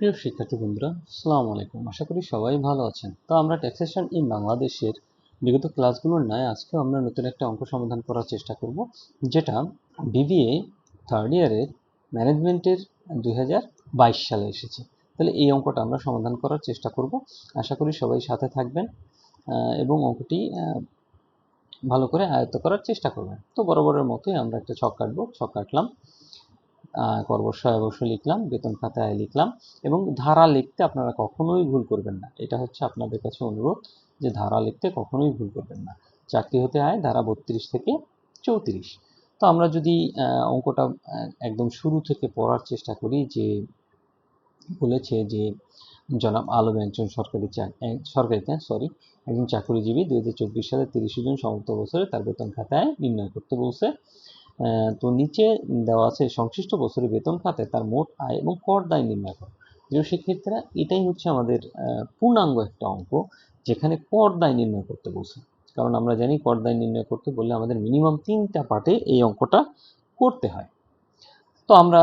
প্রিয় শিক্ষার্থী বন্ধুরা, আসসালামু আলাইকুম। আশা করি সবাই ভালো আছেন। তো আমরা ট্যাক্সেশন ইন বাংলাদেশের বিগত ক্লাসগুলোর ন্যায় আজকেও আমরা নতুন একটা অঙ্ক সমাধান করার চেষ্টা করব, যেটা বিবিএ থার্ড ইয়ারের ম্যানেজমেন্টের দুই হাজার বাইশ সালে এসেছে। তাহলে এই অঙ্কটা আমরা সমাধান করার চেষ্টা করব। আশা করি সবাই সাথে থাকবেন এবং অঙ্কটি ভালো করে আয়ত্ত করার চেষ্টা করবেন। তো বরাবরের মতোই আমরা একটা ছক কাটবো, ছক কাটলাম। কর্বশ অবশ্য লিখলাম, বেতন খাতায় লিখলাম এবং ধারা লিখতে আপনারা কখনোই ভুল করবেন না। এটা হচ্ছে আপনাদের কাছে অনুরোধ যে ধারা লিখতে কখনোই ভুল করবেন না। চাকরি হতে আয়, ধারা বত্রিশ থেকে চৌত্রিশ। তো আমরা যদি অঙ্কটা একদম শুরু থেকে পড়ার চেষ্টা করি যে বলেছে যে জনাব আলম একজন সরকারি সরকারি সরি একজন চাকরিজীবী দুই সালের তিরিশে জুন সমাপ্ত বছরে তার বেতন খাতায় নির্ণয় করতে বলছে। তো নিচে দেওয়া আছে, সংশ্লিষ্ট বছরের বেতন খাতে তার মোট আয় এবং কর দায় নির্ণয় করো। প্রিয় শিক্ষার্থীরা এটাই হচ্ছে আমাদের পূর্ণাঙ্গ একটা অঙ্ক, যেখানে কর দায় নির্ণয় করতে বলছে। কারণ আমরা জানি কর দায় নির্ণয় করতে বললে আমাদের মিনিমাম তিনটা পার্টে এই অঙ্কটা করতে হয়। তো আমরা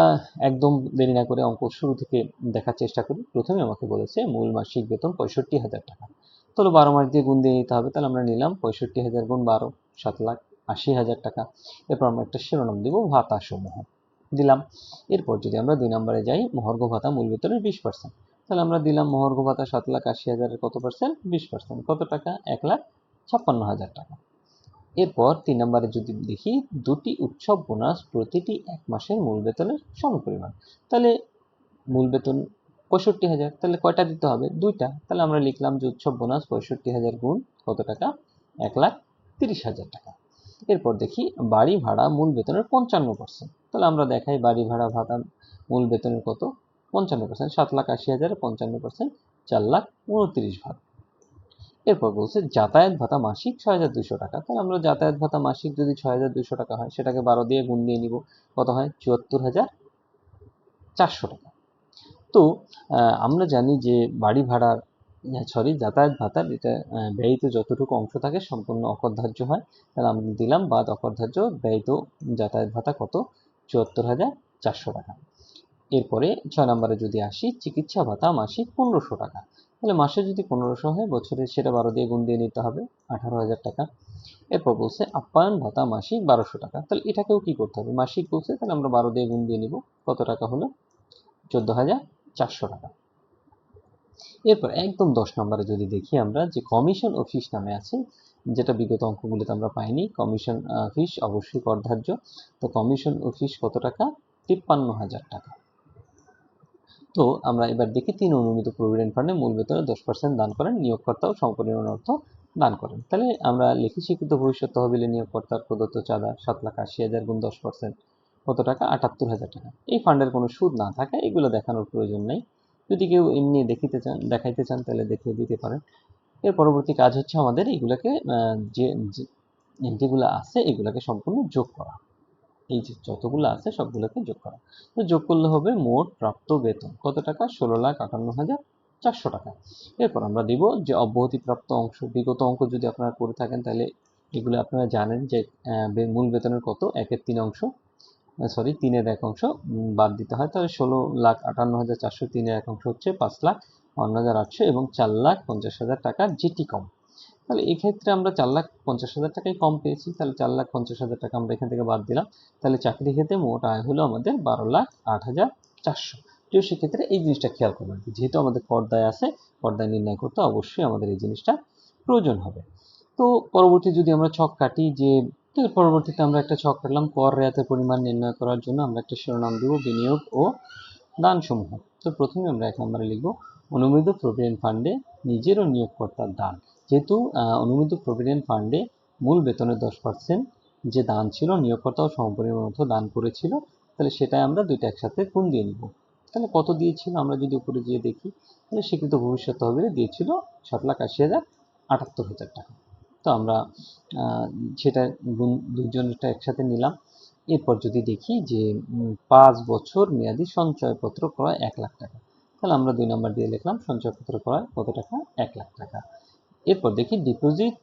একদম দেরি না করে অঙ্ক শুরু থেকে দেখার চেষ্টা করি। প্রথমে আমাকে বলেছে মূল মাসিক বেতন পঁয়ষট্টি হাজার টাকা। তাহলে বারো মাস দিয়ে গুণ দিয়ে নিতে হবে, তাহলে আমরা নিলাম পঁয়ষট্টি হাজার গুণ বারো, সাত লাখ। আশি হাজার টাকা। এরপর আমরা একটা শিরোনাম দিব ভাতা সমূহ দিলাম। এরপর যদি আমরা দুই নম্বরে যাই, মহর্ঘ ভাতা মূল বেতনের বিশ পার্সেন্ট তাহলে আমরা দিলাম মহর্ঘ ভাতা সাত লাখ আশি হাজারের কত পার্সেন্ট বিশ পার্সেন্ট কত টাকা? এক লাখ ছাপ্পান্ন হাজার টাকা। এরপর তিন নম্বরে যদি দেখি, দুটি উৎসব বোনাস প্রতিটি এক মাসের মূল বেতনের সমপরিমাণ। তাহলে মূল বেতন পঁয়ষট্টি হাজার। তাহলে কয়টা দিতে হবে? দুইটা। তাহলে আমরা লিখলাম যে উৎসব বোনাস পঁয়ষট্টি হাজার গুণ কত টাকা? এক লাখ তিরিশ হাজার টাকা। এরপর দেখি বাড়ি ভাড়া মূল বেতনের পঞ্চান্ন পার্সেন্ট তাহলে আমরা দেখাই বাড়ি ভাড়া ভাতা মূল বেতনের কত? পঞ্চান্ন পার্সেন্ট সাত লাখ আশি হাজারে পঞ্চান্ন পার্সেন্ট চার লাখ উনত্রিশ ভাগ। এরপর বলছে যাতায়াত ভাতা মাসিক ছয় হাজার দুশো টাকা। তাহলে আমরা যাতায়াত ভাতা মাসিক যদি ছয় হাজার দুশো টাকা হয়, সেটাকে বারো দিয়ে গুণ দিয়ে নিব। কত হয়? চুয়াত্তর হাজার চারশো টাকা। তো আমরা জানি যে বাড়ি ভাড়ার সরি যাতায়াত ভাতার, এটা ব্যয়িত যতটুকু অংশ থাকে সম্পূর্ণ অকরধার্য হয়। তাহলে আমরা দিলাম বাদ অকরধার্য, ব্যয়িত যাতায়াত ভাতা কত? চুয়াত্তর হাজার চারশো টাকা। এরপরে ছয় নম্বরে যদি আসি, চিকিৎসা ভাতা মাসিক পনেরোশো টাকা। তাহলে মাসে যদি পনেরোশো হয়, বছরে সেটা বারো দিয়ে গুণ দিয়ে নিতে হবে, আঠারো হাজার টাকা। এরপর বলছে আপ্যায়ন ভাতা মাসিক বারোশো টাকা। তাহলে এটাকেও কি করতে হবে? মাসিক বলছে, তাহলে আমরা বারো দিয়ে গুণ দিয়ে নিব। কত টাকা হলো? চোদ্দ হাজার চারশো টাকা। এরপর একদম দশ নম্বরে যদি দেখি আমরা যে কমিশন ও ফিস নামে আছে, যেটা বিগত অঙ্কগুলোতে আমরা পাইনি কমিশন ফিস অবশ্যই করধার্য। তো কমিশন ও ফিস কত টাকা? তিপ্পান্ন হাজার টাকা। তো আমরা এবার দেখি তিন অনুমিত প্রভিডেন্ট ফান্ডে মূল বেতনে দশ পার্সেন্ট দান করেন, নিয়োগকর্তাও সমপরিমাণ অর্থ দান করেন। তাহলে আমরা লিখি স্বীকৃত ভবিষ্যৎ তহবিলে নিয়োগকর্তার প্রদত্ত চাঁদা সাত লাখ আশি হাজার গুণ দশ পার্সেন্ট কত টাকা? আটাত্তর হাজার টাকা। এই ফান্ডের কোনো সুদ না থাকে, এগুলো দেখানোর প্রয়োজন নেই। যদি কেউ এমনি দেখিতে চান, দেখাইতে চান, তাহলে দেখিয়ে দিতে পারেন। এর পরবর্তী কাজ হচ্ছে আমাদের এগুলোকে যে- যেগুলো আছে এগুলোকে সম্পূর্ণ যোগ করা। এই যে যতগুলো আছে সবগুলোকে যোগ করা। তো যোগ করলে হবে মোট প্রাপ্ত বেতন। কত টাকা? ষোলো লাখ আটান্ন হাজার চারশো টাকা। এরপর আমরা দিব যে অব্যাহতিপ্রাপ্ত অংশ, বিগত অঙ্ক যদি আপনারা করে থাকেন, তাহলে এগুলো আপনারা জানেন যে মূল বেতনের কত? একের তিন অংশ। সরি তিনের এক অংশ বাদ দিতে হয়। তাহলে ষোলো লাখ আটান্ন হাজার চারশো তিনের এক অংশ হচ্ছে পাঁচ লাখ বান্ন হাজার আটশো এবং চার লাখ পঞ্চাশ হাজার টাকা যেটি কম। তাহলে এক্ষেত্রে আমরা চার লাখ পঞ্চাশ হাজার টাকাই কম পেয়েছি। তাহলে চার লাখ পঞ্চাশ হাজার টাকা আমরা এখান থেকে বাদ দিলাম। তাহলে চাকরি ক্ষেত্রে মোট আয় হলো আমাদের বারো লাখ আট হাজার চারশো। তো সেক্ষেত্রে এই জিনিসটা খেয়াল করবেন যেহেতু আমাদের পর্দায় আছে, পর্দায় নির্ণয় করতে অবশ্যই আমাদের এই জিনিসটা প্রয়োজন হবে। তো পরবর্তী যদি আমরা ছক কাটি যে তো এর পরবর্তীতে আমরা একটা ছক কাটলাম, কর রেয়াতের পরিমাণ নির্ণয় করার জন্য আমরা একটা শিরোনাম দিব, বিনিয়োগ ও দানসমূহ। তো প্রথমে আমরা এক নম্বরে লিখব, অনুমোদিত প্রভিডেন্ট ফান্ডে নিজের ও নিয়োগকর্তার দান। যেহেতু অনুমোদিত প্রভিডেন্ট ফান্ডে মূল বেতনের দশ পার্সেন্ট যে দান ছিল নিয়োগকর্তাও সমপরিমাণ মতো দান করেছিল, তাহলে সেটাই আমরা দুইটা একসাথে গুণ দিয়ে নিব। তাহলে কত দিয়েছিল আমরা যদি উপরে গিয়ে দেখি, তাহলে স্বীকৃত ভবিষ্যৎ তহবিলে দিয়েছিল সাত লাখ আশি হাজার আটাত্তর হাজার টাকা। তো আমরা সেটা দুজনটা একসাথে নিলাম। এরপর যদি দেখি যে পাঁচ বছর মেয়াদি সঞ্চয়পত্র ক্রয় এক লাখ টাকা। তাহলে আমরা দুই নম্বর দিয়ে লিখলাম, সঞ্চয়পত্র ক্রয় কত টাকা? এক লাখ টাকা। এরপর দেখি ডিপোজিট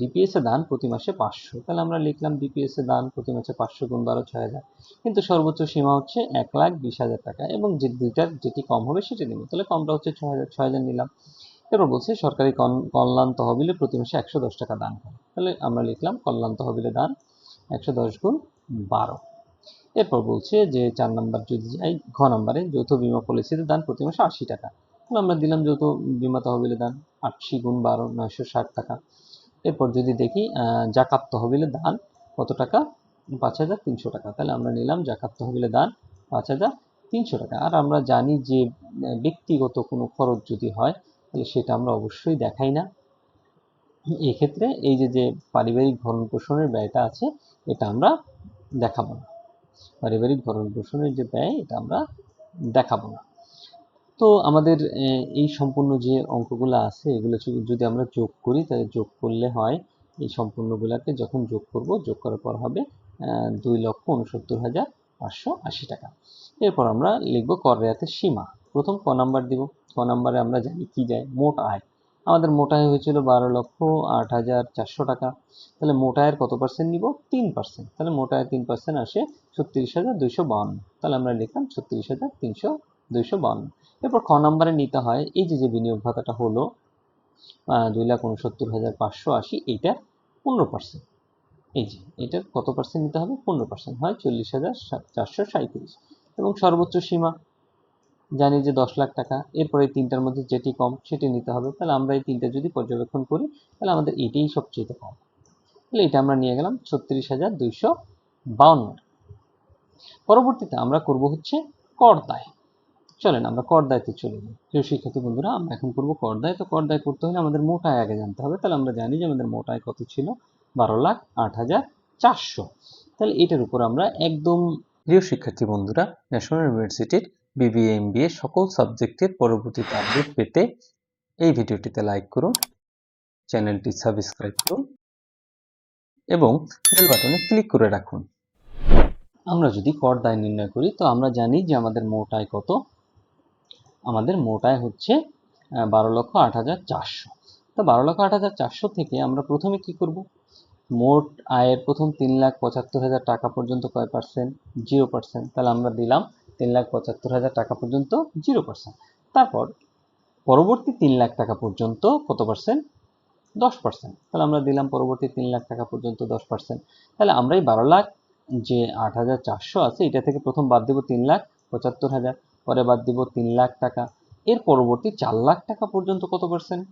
ডিপিএস দান প্রতি মাসে পাঁচশো। তাহলে আমরা লিখলাম ডিপিএস দান প্রতি মাসে পাঁচশো গুণ বারো, ছয় হাজার। কিন্তু সর্বোচ্চ সীমা হচ্ছে এক লাখ বিশ হাজার টাকা এবং যে দুইটার যেটি কম হবে সেটি নেব। তাহলে কমটা হচ্ছে ছয় হাজার ছয় হাজার নিলাম। এরপর বলছে? সরকারি কল্যাণ তহবিলে প্রতি মাসে একশো দশ টাকা দান করে তাহলে আমরা লিখলাম কল্যাণ তহবিলে দান একশো দশ গুণ বারো। এরপর বলছে যে চার নাম্বার যদি যাই, ঘ নাম্বারে যৌথ বিমা পলিসিতে দান প্রতি মাসে আশি টাকা। তাহলে আমরা দিলাম যৌথ বিমা তহবিলে দান আটশি গুণ বারো, নয়শো ষাট টাকা। এরপর যদি দেখি জাকাত তহবিলে দান কত টাকা? পাঁচ হাজার তিনশো টাকা। তাহলে আমরা নিলাম জাকাত তহবিলে দান পাঁচ হাজার তিনশো টাকা। আর আমরা জানি যে ব্যক্তিগত কোনো খরচ যদি হয় তাহলে সেটা আমরা অবশ্যই দেখাই না। এক্ষেত্রে এই যে যে পারিবারিক ভরণ পোষণের ব্যয়টা আছে, এটা আমরা দেখাবো না। পারিবারিক ভরণ পোষণের যে ব্যয়, এটা আমরা দেখাবো না। তো আমাদের এই সম্পূর্ণ যে অঙ্কগুলো আছে, এগুলো যদি- আমরা যোগ করি, তাহলে যোগ করলে হয়, এই সম্পূর্ণগুলোকে যখন যোগ করব, যোগ করার পর হবে দুই লক্ষ উনসত্তর হাজার পাঁচশো আশি টাকা। এরপর আমরা লিখব কর রেয়াতের সীমা। প্রথম ক নাম্বার দিব। ক নাম্বারে আমরা জানি কি যায়? মোট আয়। আমাদের মোট আয় হয়েছিল বারো লক্ষ আট হাজার চারশো টাকা। তাহলে মোট আয়ের কত পার্সেন্ট নিব? তিন পার্সেন্ট তাহলে মোট আয়ের তিন পার্সেন্ট আসে ছত্রিশ হাজার দুইশো বাউন্ন। তাহলে আমরা লিখলাম ছত্রিশ হাজার তিনশো দুইশো বাউন্ন। এরপর খ নাম্বারে নিতে হয়, এই যে যে বিনিয়োগ ভাতাটা হলো দুই লাখ উনসত্তর হাজার পাঁচশো আশি, এইটা পনেরো পার্সেন্ট এই যে, এটার কত পার্সেন্ট নিতে হবে? পনেরো পার্সেন্ট হয় চল্লিশ হাজার চারশো সাঁত্রিশ এবং সর্বোচ্চ সীমা জানি যে দশ লাখ টাকা, এরপরে এই তিনটার মধ্যে যেটি কম সেটি নিতে হবে। তাহলে আমরা এই তিনটা যদি পর্যবেক্ষণ করি, তাহলে আমাদের এটাই সবচেয়ে কম। তাহলে এটা আমরা নিয়ে গেলাম ছত্রিশ হাজার দুইশো বাউন্ন। পরবর্তীতে আমরা করব হচ্ছে কর দায়। চলেন আমরা কর দায়িত্বে চলে যাই। প্রিয় শিক্ষার্থী বন্ধুরা, আমরা এখন করব কর দায়। তো কর দায় করতে হলে আমাদের মোট আয় আগে জানতে হবে। তাহলে আমরা জানি যে আমাদের মোট আয় কত ছিল? বারো লাখ আট হাজার চারশো। তাহলে এটার উপর আমরা একদম প্রিয় শিক্ষার্থী বন্ধুরা ন্যাশনাল ইউনিভার্সিটির বিবিএ এমবিএ সকল সাবজেক্টের পরবর্তীতে আপডেট পেতে এই ভিডিওটিতে লাইক করুন, চ্যানেলটি সাবস্ক্রাইব করুন এবং বেল বাটনে ক্লিক করে রাখুন। আমরা যদি কর দায় নির্ণয় করি, তো আমরা জানি যে আমাদের মোট আয় কত? আমাদের মোট আয় হচ্ছে বারো লক্ষ আট হাজার চারশো। তো বারো লক্ষ আট হাজার চারশো থেকে আমরা প্রথমে কি করব? মোট আয়ের প্রথম তিন লাখ পঁচাত্তর হাজার টাকা পর্যন্ত কয় পার্সেন্ট জিরো পার্সেন্ট তাহলে আমরা দিলাম তিন লাখ পঁচাত্তর হাজার টাকা পর্যন্ত জিরো পার্সেন্ট তারপর পরবর্তী তিন লাখ টাকা পর্যন্ত কত পার্সেন্ট দশ পার্সেন্ট তাহলে আমরা দিলাম পরবর্তী তিন লাখ টাকা পর্যন্ত দশ পার্সেন্ট তাহলে আমরা এই বারো লাখ, যে আট হাজার চারশো আছে, এটা থেকে প্রথম বাদ দেবো তিন লাখ পঁচাত্তর হাজার, পরে বাদ দিব তিন লাখ টাকা। এর পরবর্তী চার লাখ টাকা পর্যন্ত কত পার্সেন্ট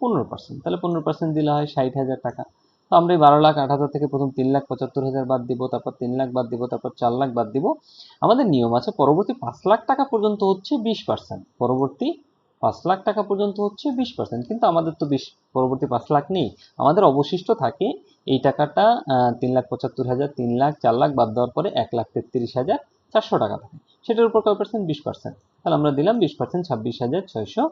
পনেরো পার্সেন্ট তাহলে পনেরো পার্সেন্ট দিলে হয় ষাট হাজার টাকা। তো আমরা এই বারো লাখ, আট হাজার থেকে প্রথম তিন লাখ, পঁচাত্তর হাজার বাদ দিব, তারপর তিন লাখ বাদ দিব, তারপর চার লাখ বাদ দিব। আমাদের নিয়ম আছে, পরবর্তী পাঁচ লাখ টাকা পর্যন্ত হচ্ছে বিশ পার্সেন্ট পরবর্তী পাঁচ লাখ টাকা পর্যন্ত হচ্ছে বিশ পার্সেন্ট কিন্তু আমাদের তো বিশ, পরবর্তী পাঁচ লাখ নেই। আমাদের অবশিষ্ট থাকে এই টাকাটা তিন লাখ পঁচাত্তর হাজার, তিন লাখ, চার লাখ বাদ দেওয়ার পরে এক লাখ তেত্রিশ হাজার চারশো টাকা থাকে। সেটার উপর কয় পার্সেন্ট বিশ পার্সেন্ট তাহলে আমরা দিলাম বিশ পার্সেন্ট ছাব্বিশ হাজার ছয়শো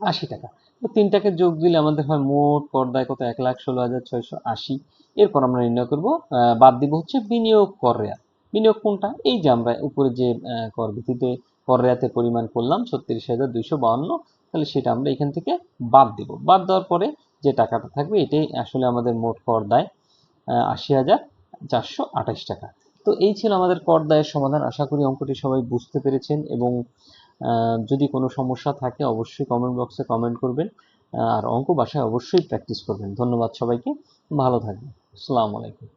আশি টাকা। তো তিনটাকে যোগ দিলে আমাদের হয় মোট পর্দায় কত? এক লাখ ষোলো হাজার ছয়শো আশি। এরপর আমরা নির্ণয় করব বাদ দিব হচ্ছে বিনিয়োগ কর রেয়াত বিনিয়োগ কোনটা? এই যে আমরা উপরে যে কর ভিত্তিতে কর রেয়াতের পরিমাণ করলাম ছত্রিশ হাজার দুইশো বাউন্ন, তাহলে সেটা আমরা এখান থেকে বাদ দিব। বাদ দেওয়ার পরে যে টাকাটা থাকবে, এটাই আসলে আমাদের মোট কর দায় আশি হাজার চারশো আঠাশ টাকা। তো এই ছিল আমাদের কর দায়ের সমাধান। আশা করি অঙ্কটি সবাই বুঝতে পেরেছেন এবং যদি কোনো সমস্যা থাকে, অবশ্যই কমেন্ট বক্সে কমেন্ট করবেন। আর অঙ্ক বাসায় অবশ্যই প্র্যাকটিস করবেন। ধন্যবাদ সবাইকে। ভালো থাকবেন। আসসালামু আলাইকুম।